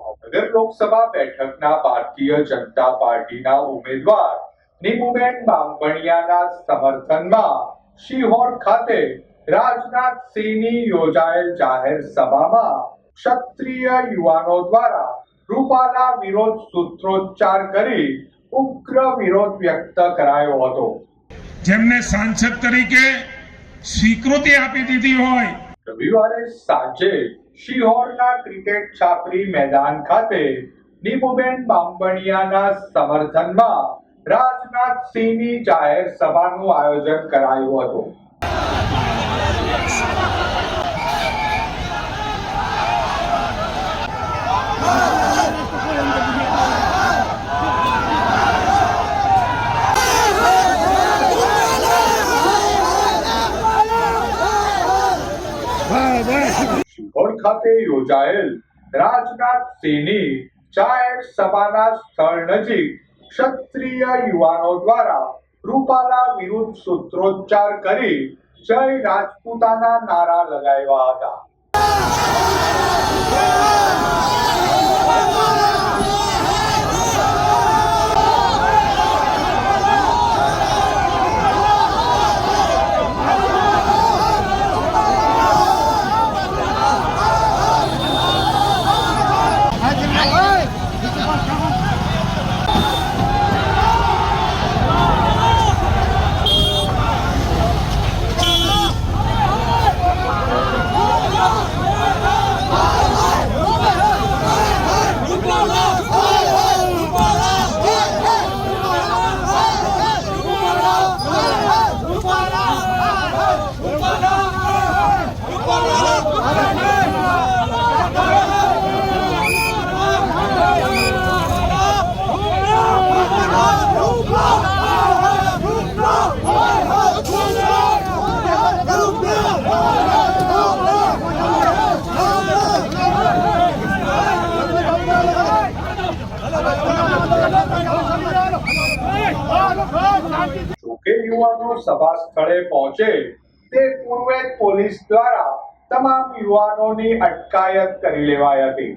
ભાવનગર લોકસભા બેઠકના ભારતીય જનતા પાર્ટીના ઉમેદવાર નીમુબેન બામભણિયાના સમર્થનમાં શિહોર ખાતે રાજનાથસિંહની યોજાયેલ જાહેર સભામાં ક્ષત્રિય યુવાનો દ્વારા રૂપાલા વિરોધ સૂત્રોચ્ચાર કરી ઉગ્ર વિરોધ વ્યક્ત કરાયો હતો. જેમને સાંસદ તરીકે સ્વીકૃતિ આપી દીધી હોય. રવિવારે સાંજે શિહોરના ક્રિકેટ છાપરી મેદાન ખાતે નીમુબેન બાંબણિયાના સમર્થનમાં રાજનાથસિંહની જાહેર સભાનું આયોજન કરાયું હતું. શિહોર ખાતે યોજાયેલ રાજનાથસિંહની જાહેર સભાના સ્થળ નજીક ક્ષત્રિય યુવાનો દ્વારા રૂપાલા વિરુદ્ધ સૂત્રોચ્ચાર કરી જય રાજપૂતાના નારા લગાવ્યા હતા. જોકે યુવાનો સભા સ્થળે પહોંચે, તે પૂર્વે પોલીસ દ્વારા તમામ યુવાનોની અટકાયત કરી લેવાઈ હતી.